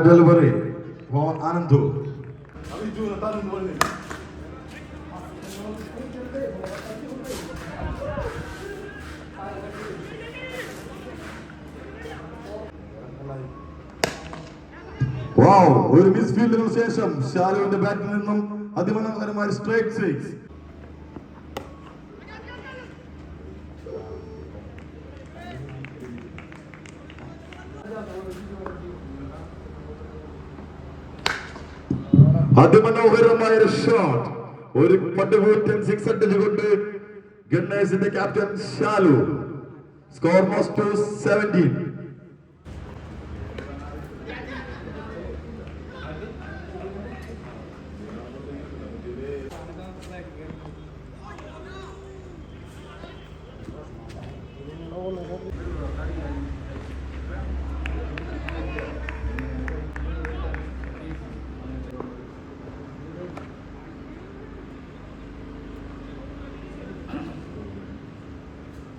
Delivery for Anandu. Wow, ഒരു miss ഫീൽഡിന് ശേഷം ഷാലുവിന്റെ ബാറ്റിൽ നിന്നും അതിമനോഹരമായ സ്ട്രൈറ്റ് സിക്സ് അതിമനോഹരമായ ഒരു ഷോട്ട് ഒരു പട്ടുകൂറ്റൻ സിക്സ് അടിച്ചുകൊണ്ട് ഗണ്ണേഴ്സിന്റെ captain Shalu score moves to seventeen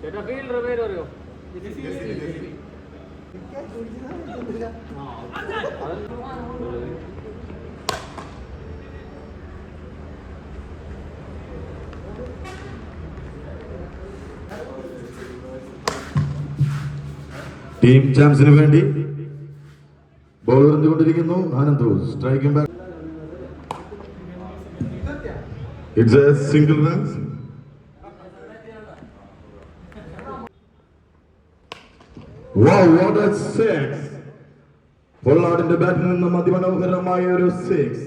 ചേട്ടാ ഫീൽഡർ പേര് അറിയോ ടീം ചാമ്പ്സിന് വേണ്ടി ball എറിഞ്ഞുകൊണ്ടിരിക്കുന്നു Anandu striking back it's a single runs Wow, what a six! പൊള്ളാടിന്റെ ബാറ്റിൽ നിന്നും അതിമനോഹരമായ ഒരു സിക്സ്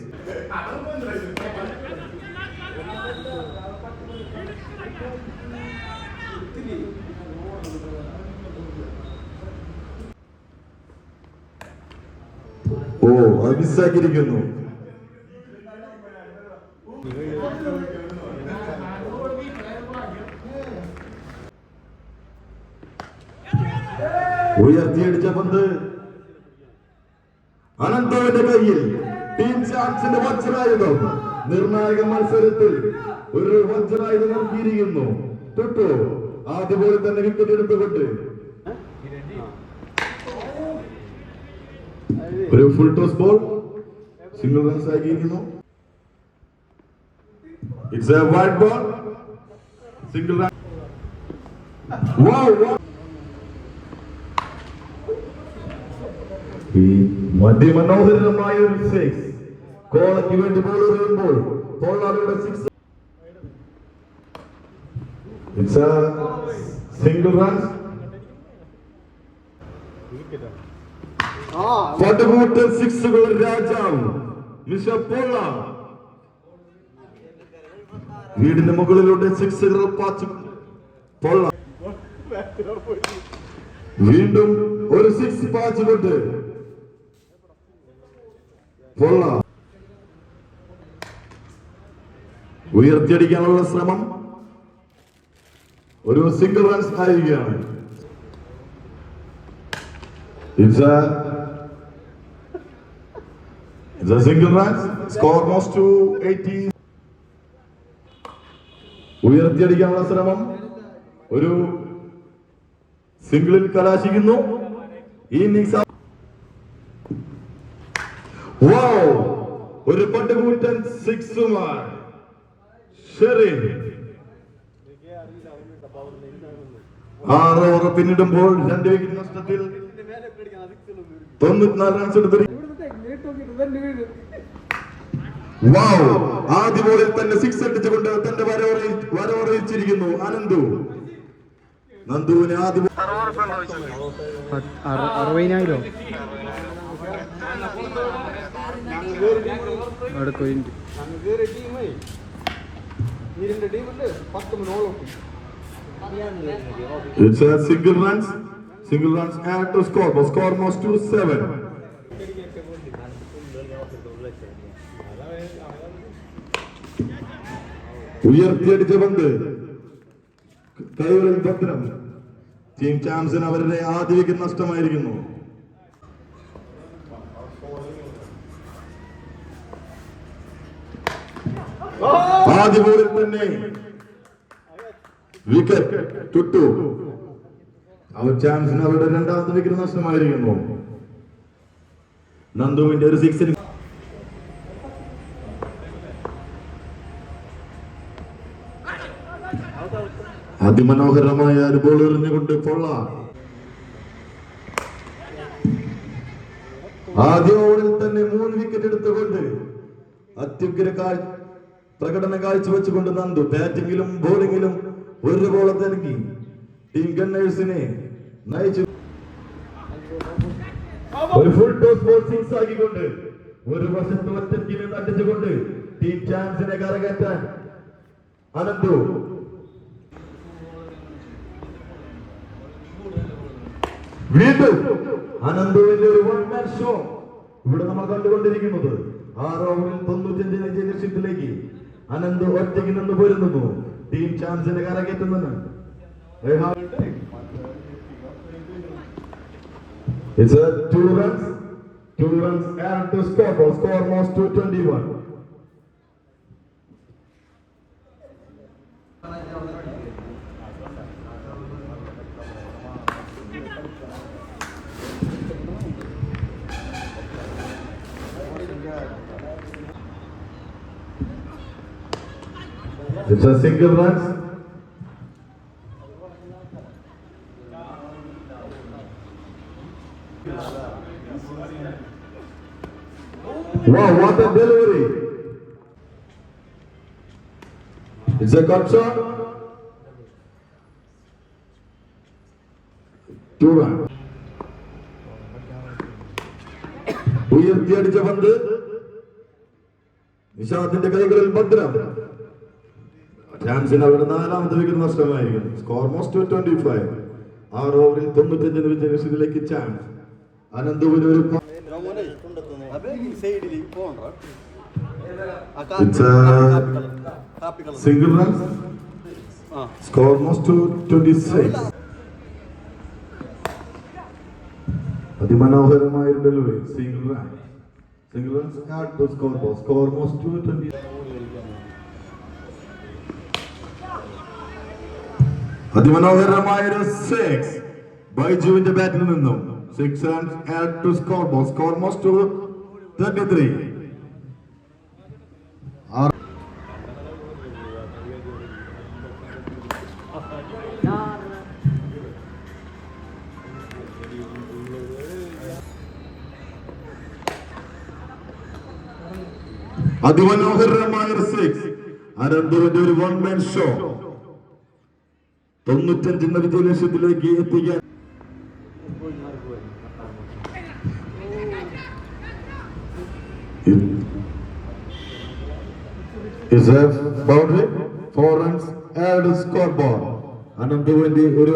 ഓ അത് മിസ്സാക്കിയിരിക്കുന്നു ഉയർത്തിയടിച്ച പന്ത്. അനന്തോവിന്റെ കയ്യിൽ ടീം ചാൻസിന്റെ വജ്രായുധം നിർണായക മത്സരത്തിൽ ഒരു വജ്രായുധം നൽകിയിരിക്കുന്നു. തൊട്ടു ആദ്യപോലെ തന്നെ വിക്കറ്റ് എടുത്തുകൊണ്ട്. ഒരു full toss ball single runs ആക്കിയിരിക്കുന്നു it's a wide ball single run wow ഈ അതിമനോഹരമായ ഒരു സിക്സ് കോളയ്ക്ക് വേണ്ടി ബോൾ എറിയുമ്പോൾ കോളാളിയുടെ six it's a single run പടുകൂട്ടൻ സിക്സുകൾ രാജാവ്. മിസ്റ്റർ പോള. വീടിന്റെ മുകളിലൂടെ സിക്സുകൾ പാച്ചു. പോള. വീണ്ടും ഒരു സിക്സ് പാച്ചുകൊണ്ട് പൊള്ള ഉയർത്തിയടിക്കാനുള്ള ശ്രമം ഒരു സിംഗിൾ റൺസ് ആയിരിക്കുകയാണ് single runs score moves to 80. ഉയർത്തിയടിക്കാനുള്ള ശ്രമം ഒരു സിംഗിളിൽ കലാശിക്കുന്നു ഈ ഇന്നിങ്സ്! ഒരു പട്ടുകൂറ്റൻ സിക്സുമായി ഷെറിൻ ആറ് ഓവർ പിന്നിടുമ്പോൾ രണ്ട് വിക്കറ്റ് നഷ്ടത്തിൽ തൊണ്ണൂറ്റിനാല് റൺസ് എടുത്തു വാവ് ആദ്യ ബോളിൽ തന്നെ സിക്സ് അടിച്ചുകൊണ്ട് തന്റെ വരവറി വരവറിയിച്ചിരിക്കുന്നു അനന്തു. നന്ദുവിനെ ആദ്യ അറുപതിനായിരം? പത്ത് മിനിറ്റോളം It's a single runs. Single runs add to score. The score was to seven. ഉയർത്തിയടിച്ച പന്ത് കൈവരൽ ഭദ്രം ടീം ചാമ്പ്യൻ അവരുടെ ആദ്യ വിക്കറ്റ് നഷ്ടമായിരിക്കുന്നു ആദ്യ ബോളിൽ തന്നെ വിക്കറ്റ് ചുട്ടു അവർ ചാൻസിന് അവരുടെ രണ്ടാമത്തെ വിക്കറ്റ് നഷ്ടമായിരിക്കുന്നു. നന്ദുവിന്റെ ഒരു സിക്സിന് അതിമനോഹരമായ ഒരു ബോൾ എറിഞ്ഞുകൊണ്ട് കൊള്ള. ആദ്യ ഓവറിൽ തന്നെ മൂന്ന് വിക്കറ്റ് എടുത്തുകൊണ്ട് അത്യുഗ്ര കാഴ് പ്രകടനം കാഴ്ചവെച്ചുകൊണ്ട് നന്ദു ബാറ്റിംഗിലും ബോളിംഗിലും ഒരു ബോളത്തെ നൽകി ടീം ഗണ്ണേഴ്സിനെ നയിച്ചു. ഒരു ഫുൾ ടോസ് ബോൾ സിക്സ് ആക്കിക്കൊണ്ട് ഒരു വശത്ത് ഒറ്റയ്ക്ക് തട്ടിച്ചുകൊണ്ട് ടീം ചാൻസിനെ കരകയറ്റാൻ അനന്തു. വീണ്ടും അനന്തുവിന്റെ ഒരു വൺ മാൻ ഷോ ഇവിടെ നമ്മൾ കണ്ടുകൊണ്ടിരിക്കുന്നത്. ആറ് ഓവറിൽ തൊണ്ണൂറ്റഞ്ചിനെ ലക്ഷ്യത്തിലേക്ക് അനന്ത് ഒറ്റയ്ക്ക് നിന്ന് പോരുന്നു ടീം ചാൻസിന്റെ കരകയറ്റുന്നത് It's a two runs, two runs and to score. Score was 221. It's a single runs. Wow, what a delivery! It's a cut shot. Two run. ഉയർത്തിയടിച്ച പന്ത് നിഷാദിന്റെ കൈകളിൽ ഭദ്രം ചാൻസിന് അവിടെ നാലാമത്തെ വിക്കറ്റ് നഷ്ടമായിരിക്കുന്നു. സ്കോർ മോസ്റ്റ് ട്വന്റി ഫൈവ് ആറ് ഓവറിൽ തൊണ്ണൂറ്റഞ്ചിന് chance a single run score moves twenty six അതിമനോഹരമായ single run single run score score moves twenty അതിമനോഹരമായ ഒരു സിക്സ് ബൈജുവിന്റെ ബാറ്റിൽ നിന്നും six to score ball score moves thirty three അതിമനോഹരമായ സിക്സ് അനന്തുവിന്റെ ഒരു വൺ മാൻ ഷോ തൊണ്ണൂറ്റഞ്ചെന്ന വിജയലക്ഷ്യത്തിലേക്ക് എത്തിക്കാൻ Is a boundary, four runs, and a scoreboard. അനന്തുവിന്റെ ഒരു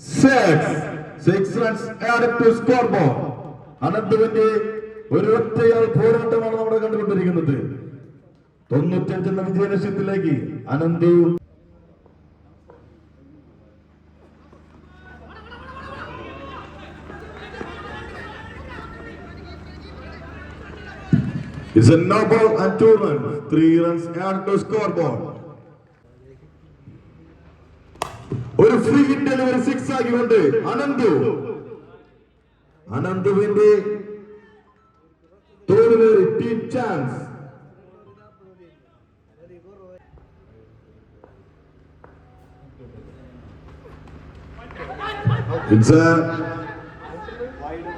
It's six runs runs added to scoreboard. അനന്തുവിന്റെ ഒരു ഒറ്റയാൾ പോരാട്ടമാണ് നമ്മൾ കണ്ടുകൊണ്ടിരിക്കുന്നത് തൊണ്ണൂറ്റഞ്ചെന്ന വിജയലക്ഷ്യത്തിലേക്ക് Anandu It's a no ball and two runs. Three runs and to scoreboard. ഒരു free delivery six ആക്കിക്കൊണ്ട് Ananthu അനന്തുവിന്റെ തോളിലേറി team chance It's a,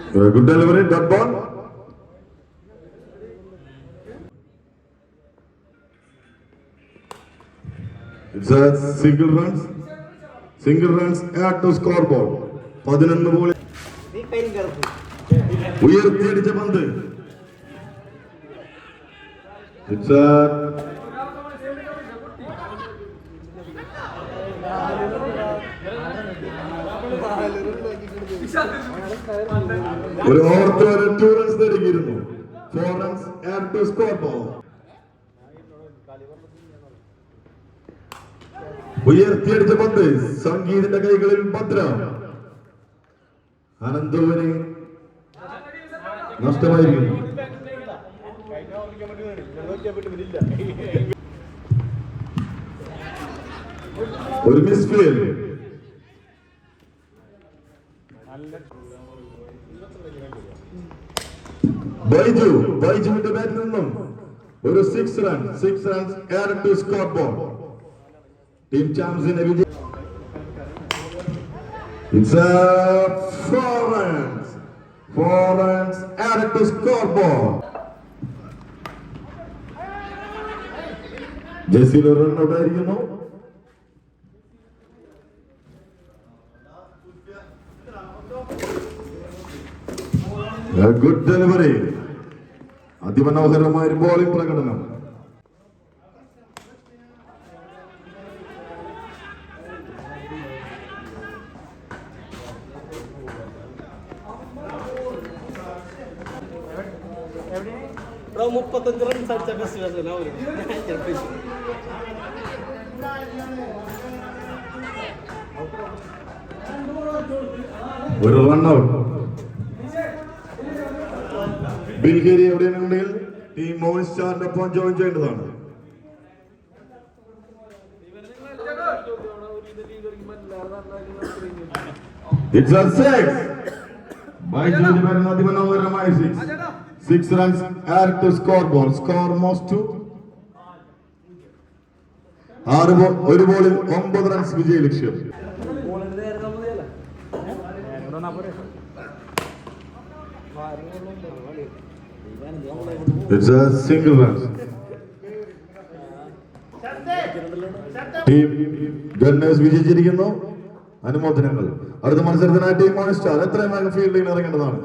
a good delivery, dot ball. It's a single runs, Single runs to score ball പതിനൊന്ന് ബോളിൽ ഉയർത്തിയടിച്ച പന്ത്. ഒരു ഒരു ഓർത്ത് വരെ two runs നേടിയിരുന്നു. Four runs add to score ball ഉയർത്തിയടിച്ച പന്ത് സംഗീതിന്റെ കൈകളിൽ ഭദ്രം. അനന്തോവിന് നഷ്ടമായിരിക്കുന്നു. ഒരു മിസ് ഫീൽ ബൈജു ബൈജുവിന്റെ ബാറ്റിൽ നിന്നും ഒരു six run six runs to score ball team ചാമ്പ്യനെ വിജയ It's a four runs. Four runs added to scoreboard. Jaseel ഒരു റൺ ഔട്ട് ആയിരിക്കുന്നു ഗുഡ് ഡെലിവറി അതിമനോഹരമായ ഒരു ബോളിംഗ് പ്രകടനം മുപ്പത്തഞ്ച് റൺസ് അടിച്ച ബെസ്റ്റ് ഒരു റൺ ഔട്ട് ബിൽഗേരി എവിടെയാണെന്നുണ്ടെങ്കിൽ ടീം മോഹൻ സ്റ്റാറിന്റെ ഒപ്പം ജോയിൻ ചെയ്യേണ്ടതാണ്. ഇറ്റ്സ് ബൈ ജോലി വരുന്ന അതിമനോഹരമായ six six runs add to score ball score most two ആറ് ബോൾ ഒരു ബോളിൽ ഒമ്പത് റൺസ് വിജയ ലക്ഷ്യം. It's a single run. Team gunners വിജയിച്ചിരിക്കുന്നു. അനുമോദനങ്ങൾ. അടുത്ത മത്സരത്തിനായി ടീം സ്റ്റാർ എത്രയും വേഗം ഫീൽഡിൽ ഇറങ്ങേണ്ടതാണ്.